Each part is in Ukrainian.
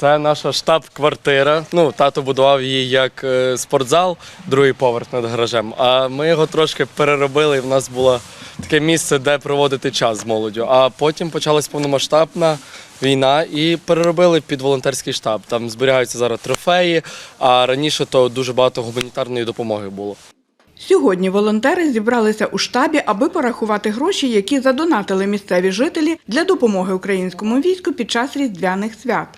Це наша штаб-квартира. Ну, тато будував її як е, спортзал, другий поверх над гаражем. А ми його трошки переробили, і в нас було таке місце, де проводити час з молоддю. А потім почалась повномасштабна війна і переробили під волонтерський штаб. Там зберігаються зараз трофеї, а раніше то дуже багато гуманітарної допомоги було. Сьогодні волонтери зібралися у штабі, аби порахувати гроші, які задонатили місцеві жителі для допомоги українському війську під час різдвяних свят.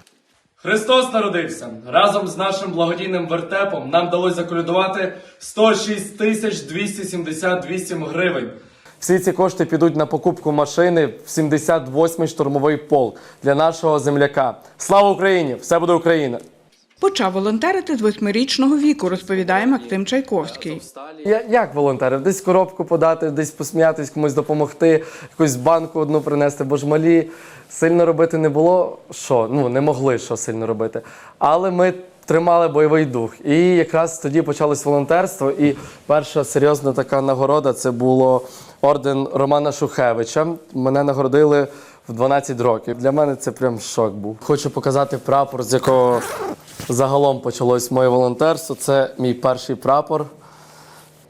Христос народився. Разом з нашим благодійним вертепом нам вдалося заколядувати 106 тисяч 278 гривень. Всі ці кошти підуть на покупку машини в 78-й штурмовий полк для нашого земляка. Слава Україні! Все буде Україна! Почав волонтерити з восьмирічного віку, розповідає Максим Чайковський. Я, як волонтери? Десь коробку подати, десь посміятись, комусь допомогти, якусь банку одну принести, бо ж малі сильно робити не було. Що? Ну не могли що сильно робити. Але ми тримали бойовий дух. І якраз тоді почалось волонтерство. І перша серйозна така нагорода це було орден Романа Шухевича. Мене нагородили в 12 років. Для мене це прям шок був. Хочу показати прапор, з якого загалом почалось моє волонтерство. Це мій перший прапор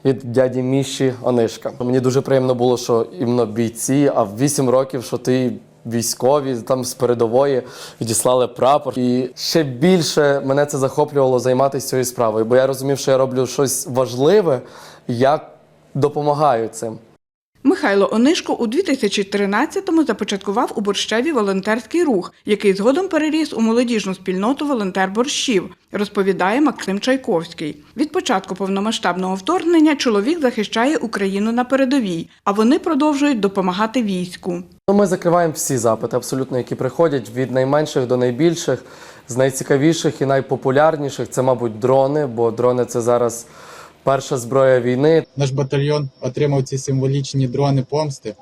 від дяді Міші Онишка. Мені дуже приємно було, що іменно бійці, а в 8 років, що ти військові там з передової відіслали прапор. І ще більше мене це захоплювало займатися цією справою, бо я розумів, що я роблю щось важливе, я допомагаю цим. Михайло Онишко у 2013-му започаткував у Борщеві волонтерський рух, який згодом переріс у молодіжну спільноту волонтер борщів, розповідає Максим Чайковський. Від початку повномасштабного вторгнення чоловік захищає Україну на передовій, а вони продовжують допомагати війську. Ну, ми закриваємо всі запити, абсолютно, які приходять від найменших до найбільших, з найцікавіших і найпопулярніших. Це, мабуть, дрони, бо дрони це зараз перша зброя війни. Наш батальйон отримав ці символічні дрони помсти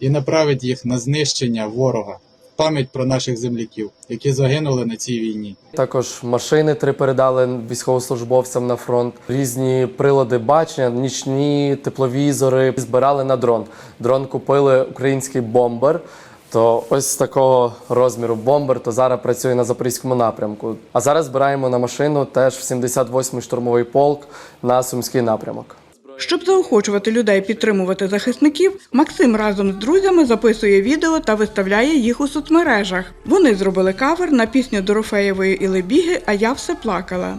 і направить їх на знищення ворога пам'ять про наших земляків, які загинули на цій війні. Також машини три передали військовослужбовцям на фронт, різні прилади бачення, нічні тепловізори збирали на дрон. Дрон купили український бомбер. То ось з такого розміру бомбер, то зараз працює на запорізькому напрямку. А зараз збираємо на машину теж в 78-й штурмовий полк на сумський напрямок. Щоб заохочувати людей підтримувати захисників, Максим разом з друзями записує відео та виставляє їх у соцмережах. Вони зробили кавер на пісню Дорофеєвої Ілебіги, а я все плакала.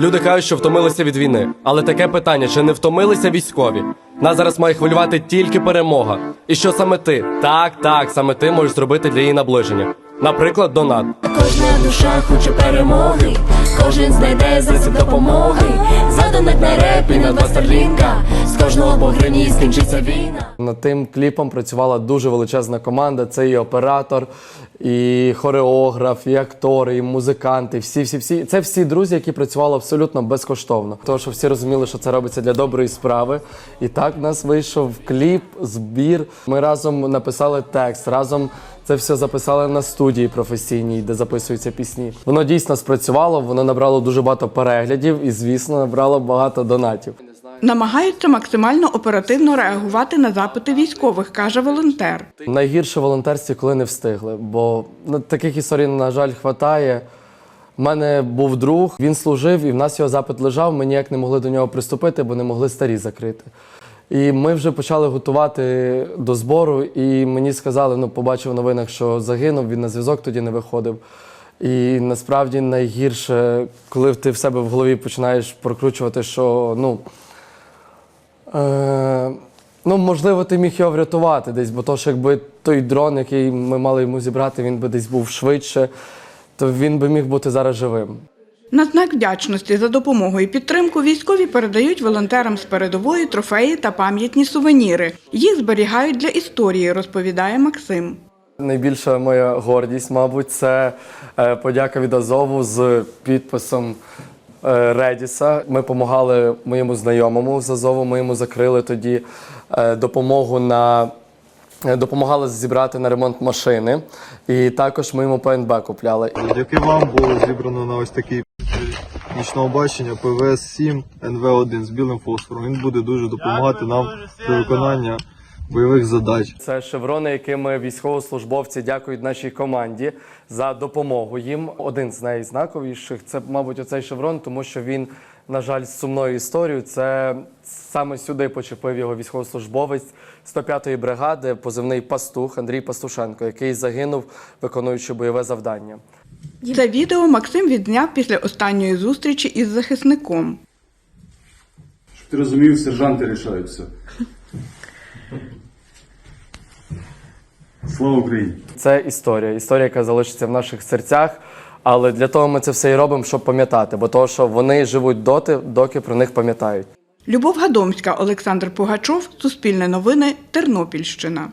Люди кажуть, що втомилися від війни. Але таке питання: чи не втомилися військові? Нас зараз має хвилювати тільки перемога. І що саме ти? Так, так, саме ти можеш зробити для її наближення. Наприклад, донат. Кожна душа хоче перемоги, кожен знайде засіб допомоги. Задонать на реп і на два старлінка. З кожного по гривні скінчиться війна. Над тим кліпом працювала дуже величезна команда. Це і оператор, і хореограф, і актори, і музиканти. Всі, всі, всі. Це всі друзі, які працювали абсолютно безкоштовно. Тому що всі розуміли, що це робиться для доброї справи. І так в нас вийшов кліп, збір. Ми разом написали текст, разом. Це все записали на студії професійній, де записуються пісні. Воно дійсно спрацювало, воно набрало дуже багато переглядів і, звісно, набрало багато донатів. Намагаються максимально оперативно реагувати на запити військових, каже волонтер. Найгірше в волонтерстві, коли не встигли, бо ну, таких історій, на жаль, хватає. У мене був друг, він служив, і в нас його запит лежав. Ми ніяк не могли до нього приступити, бо не могли старі закрити. І ми вже почали готувати до збору, і мені сказали, ну, побачив в новинах, що загинув, він на зв'язок тоді не виходив. І насправді найгірше, коли ти в себе в голові починаєш прокручувати, що ну. Е, ну, можливо, ти міг його врятувати десь, бо то, що якби той дрон, який ми мали йому зібрати, він би десь був швидше, то він би міг бути зараз живим. На знак вдячності за допомогу і підтримку військові передають волонтерам з передової трофеї та пам'ятні сувеніри. Їх зберігають для історії, розповідає Максим. Найбільша моя гордість, мабуть, це е, подяка від Азову з підписом Редіса. Ми допомагали моєму знайомому з Азову. Ми йому закрили тоді е, допомогу на. е, Допомагали зібрати на ремонт машини, і також ми йому ПНБ купляли. Завдяки вам було зібрано на ось такий нічного бачення ПВС-7 НВ1 з білим фосфором. Він буде дуже допомагати нам при виконанні бойових задач. Це шеврони, якими військовослужбовці дякують нашій команді за допомогу їм. Один з найзнаковіших це, мабуть, оцей шеврон, тому що він, на жаль, з сумною історією. Це саме сюди почепив його військовослужбовець 105-ї бригади, позивний пастух Андрій Пастушенко, який загинув, виконуючи бойове завдання. Це відео Максим відзняв після останньої зустрічі із захисником. Щоб ти розумів, сержанти рішають Слава Україні! Це історія, історія, яка залишиться в наших серцях. Але для того ми це все і робимо, щоб пам'ятати, бо того, що вони живуть доти, доки про них пам'ятають. Любов Гадомська, Олександр Пугачов, Суспільне новини, Тернопільщина.